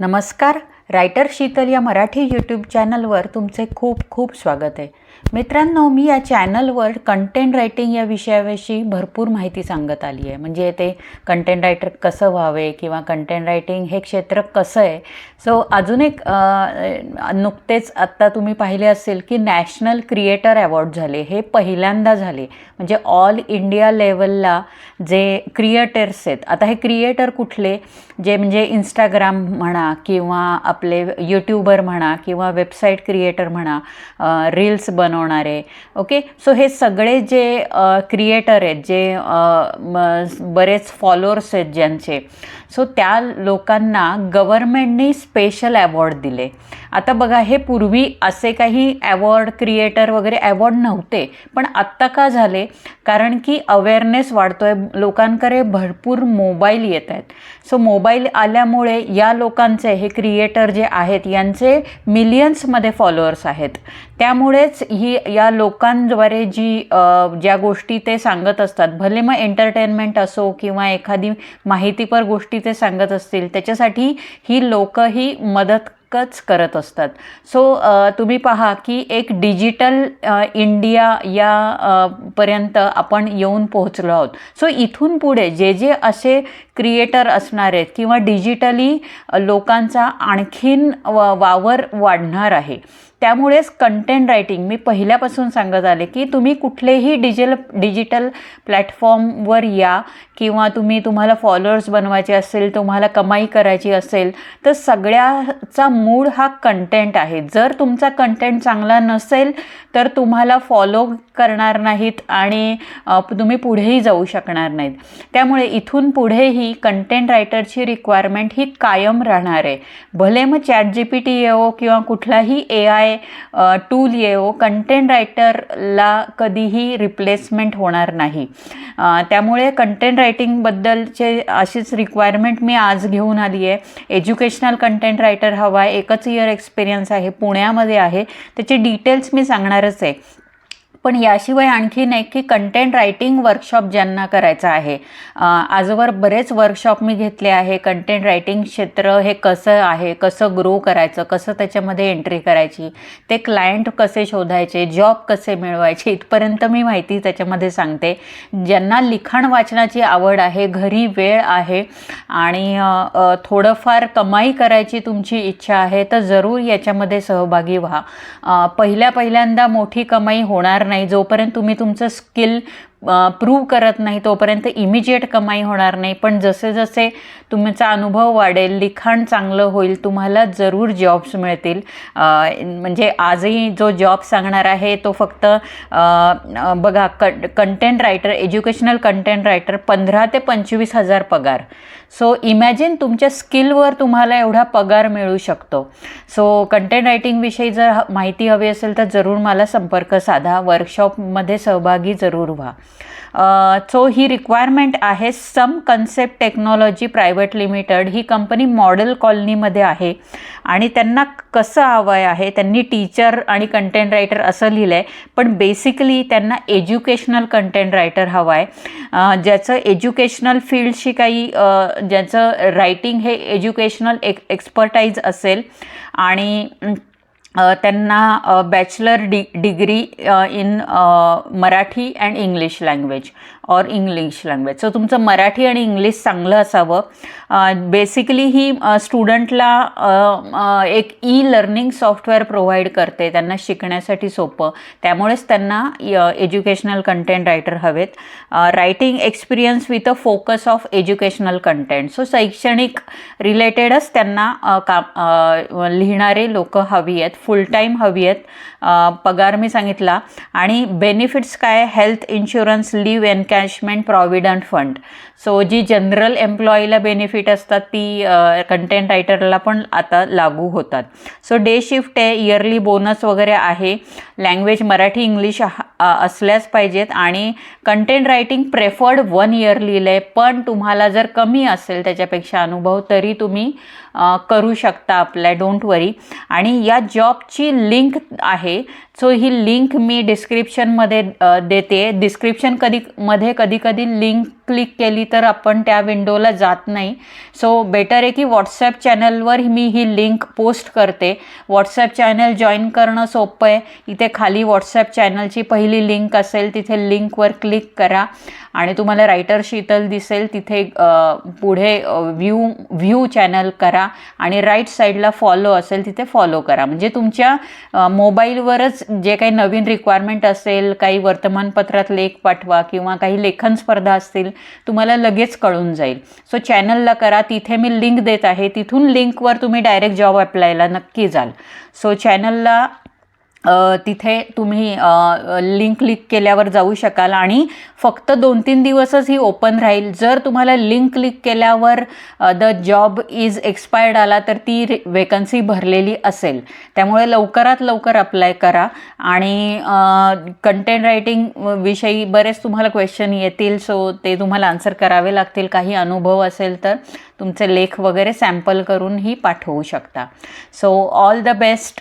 नमस्कार रायटर शीतल या मराठी यूट्यूब चॅनलवर तुमचे खूप खूप स्वागत आहे. मित्रांनो मी या चॅनलवर कंटेंट रायटिंग या विषयाविषयी भरपूर माहिती सांगत आली आहे म्हणजे ते कंटेंट रायटर कसं व्हावे किंवा कंटेंट रायटिंग हे क्षेत्र कसं आहे? सो अजून एक नुकतेच आत्ता तुम्ही पाहिले असेल की नॅशनल क्रिएटर अवॉर्ड झाले. हे पहिल्यांदा झाले. म्हणजे ऑल इंडिया लेवलला जे क्रिएटर्स आहेत आता हे क्रिएटर कुठले? जे म्हणजे इंस्टाग्राम म्हणा किंवा आपले यूट्यूबर म्हणा किंवा वेबसाईट क्रिएटर म्हणा रील्स बन बनवणारे ओके सो हे सगळे जे क्रिएटर आहेत जे बरेच फॉलोअर्स आहेत ज्यांचे सो त्या लोकांना गव्हर्मेंटने स्पेशल अवॉर्ड दिले. आता बघा हे पूर्वी असे काही ॲवॉर्ड क्रिएटर वगैरे ॲवॉर्ड नव्हते पण आत्ता का झाले? कारण की अवेअरनेस वाढतोय लोकांकडे भरपूर मोबाईल येत आहेत. सो मोबाईल आल्यामुळे या लोकांचे हे क्रिएटर जे आहेत यांचे मिलियन्समध्ये फॉलोअर्स आहेत. त्यामुळेच ही या लोकांद्वारे जी ज्या गोष्टी ते सांगत असतात भले मग एंटरटेनमेंट असो किंवा एखादी माहितीपर गोष्टी ते सांगत असतील त्याच्यासाठी ही लोकं ही मदत कच करत असतात. सो तुम्ही पहा की एक डिजिटल इंडिया या पर्यंत आपण येऊन पोहोचलो आहोत. सो इथून पुढे जे जे असे क्रिएटर असणार आहेत किंवा डिजिटली लोकांचा आणखीन व वावर वाढणार आहे. त्यामुळेच कंटेंट रायटिंग मी पहिल्यापासून सांगत आले की तुम्ही कुठलेही डिजिल डिजिटल प्लॅटफॉर्मवर या किंवा तुम्ही तुम्हाला फॉलोअर्स बनवायचे असेल तुम्हाला कमाई करायची असेल तर सगळ्याचा मूळ हा कंटेंट आहे. जर तुमचा कंटेंट चांगला नसेल तर तुम्हाला फॉलो करणार नाहीत आणि तुम्ही पुढेही जाऊ शकणार नाहीत. त्यामुळे इथून पुढेही कंटेंट रायटरची रिक्वायरमेंट ही कायम राहणार आहे. भले मग चॅट जी पी टी येवो किंवा कुठलाही ए आय टूल येवो कंटेंट रायटरला कधीही रिप्लेसमेंट होणार नाही. त्यामुळे कंटेंट रायटिंगबद्दलचे अशीच रिक्वायरमेंट मी आज घेऊन आली आहे. एज्युकेशनल कंटेंट रायटर हवा आहे. एकच इयर एक्सपिरियन्स आहे. पुण्यामध्ये आहे. त्याचे डिटेल्स मी सांगणारच आहे. पण याशिवाय आणखीन एक की कंटेंट रायटिंग वर्कशॉप ज्यांना करायचं आहे. आजवर बरेच वर्कशॉप मी घेतले आहे. कंटेंट रायटिंग क्षेत्र हे कसं आहे? कसं ग्रो करायचं? कसं त्याच्यामध्ये एंट्री करायची? ते क्लायंट कसे शोधायचे? जॉब कसे मिळवायचे? इथपर्यंत मी माहिती त्याच्यामध्ये सांगते. ज्यांना लिखाण वाचनाची आवड आहे घरी वेळ आहे आणि थोडंफार कमाई करायची तुमची इच्छा आहे तर जरूर याच्यामध्ये सहभागी व्हा. पहिल्या पहिल्यांदा मोठी कमाई होणार नाही. नाही जोपर्यंत तुम्ही तुमचं स्किल प्रूव्ह करत नाही तोपर्यंत इमिजिएट कमाई होणार नाही. पण जसे जसे तुमचा अनुभव वाढेल लिखाण चांगलं होईल तुम्हाला जरूर जॉब्स मिळतील. म्हणजे आजही जो जॉब सांगणार आहे तो फक्त बघा क content writer educational content writer पंधरा ते पंचवीस हजार पगार. सो इमॅजिन तुमच्या स्किलवर तुम्हाला एवढा पगार मिळू शकतो. सो कंटेंट रायटिंगविषयी जर ह- माहिती हवी असेल तर जरूर मला संपर्क साधा. वर्कशॉपमध्ये सहभागी जरूर व्हा. सो ही रिक्वायरमेंट आहे Sum Concept Technology Private Limited ही कंपनी मॉडेल कॉलनीमध्ये आहे. आणि त्यांना कसं हवं आहे त्यांनी टीचर आणि कंटेंट रायटर असं लिहिलं आहे पण बेसिकली त्यांना एज्युकेशनल कंटेंट रायटर हवं आहे ज्याचं एज्युकेशनल फील्डशी काही ज्याचं रायटिंग हे एज्युकेशनल एक एक्सपर्टाईज असेल आणि त्यांना bachelor D degree in Marathi and English language or English language so तुमचं मराठी आणि इंग्लिश चांगलं असावं. बेसिकली ही स्टुडंटला एक ई लर्निंग सॉफ्टवेअर प्रोव्हाइड करते. त्यांना शिकण्यासाठी सोपं. त्यामुळेच त्यांना एज्युकेशनल कंटेंट रायटर हवेत. Writing experience with a focus of educational content so शैक्षणिक रिलेटेडच त्यांना काम का लिहिणारे लोक हवी आहेत. फुल टाईम हवी आहेत. पगार मी सांगितला. आणि बेनिफिट्स काय? Health insurance leave encashment provident fund so जी जनरल एम्प्लॉईला बेनिफिट असतात ती कंटेंट रायटरला पण आता लागू होतात. सो डे शिफ्ट आहे इयरली बोनस वगैरे आहे. लँग्वेज मराठी इंग्लिश असल्याच पाहिजेत. आणि content writing preferred one year लिहिलं आहे पण तुम्हाला जर कमी असेल त्याच्यापेक्षा अनुभव तरी तुम्ही करू शकता आपल्या डोंट वरी आणि या जॉबची लिंक आहे. सो ही लिंक मी डिस्क्रिप्शनमध्ये देते. डिस्क्रिप्शन कधी मध्ये कधी कधी लिंक क्लिक केली तर आपण त्या विंडोला जात नाही. सो बेटर आहे की व्हॉट्सॲप चॅनलवर मी ही लिंक पोस्ट करते. व्हॉट्सॲप चॅनल जॉईन करणं सोपं आहे. इथे खाली व्हॉट्सॲप चॅनलची पहिली लिंक असेल तिथे लिंकवर क्लिक करा. आणि तुम्हाला रायटर शीतल दिसेल. तिथे पुढे व्ह्यू व्ह्यू चॅनल करा. आणि राईट साईडला फॉलो असेल तिथे फॉलो करा. म्हणजे तुमच्या मोबाईलवरच जे काही नवीन रिक्वायरमेंट असेल काही वर्तमानपत्रात लेख पाठवा किंवा काही लेखन स्पर्धा असतील तुम्हाला लगेच कळून जाईल. सो चॅनलला करा. तिथे मी लिंक देत आहे. तिथून लिंकवर तुम्ही डायरेक्ट जॉब अप्लायला नक्की जाल. सो चॅनलला तिथे तुम्ही लिंक क्लिक केल्यावर जाऊ शकाल आणि फक्त दोन तीन दिवसच ही ओपन राहील. जर तुम्हाला लिंक क्लिक केल्यावर द जॉब इज एक्सपायर्ड आला तर ती वेकन्सी भरलेली असेल. त्यामुळे लवकरात लवकर अप्लाय करा आणि कंटेंट रायटिंग विषयी बरेच तुम्हाला क्वेश्चन येतील सो ते तुम्हाला आन्सर करावे लागतील. काही अनुभव असेल तर तुमचे लेख वगैरे सॅम्पल करूनही पाठवू शकता. So all the best.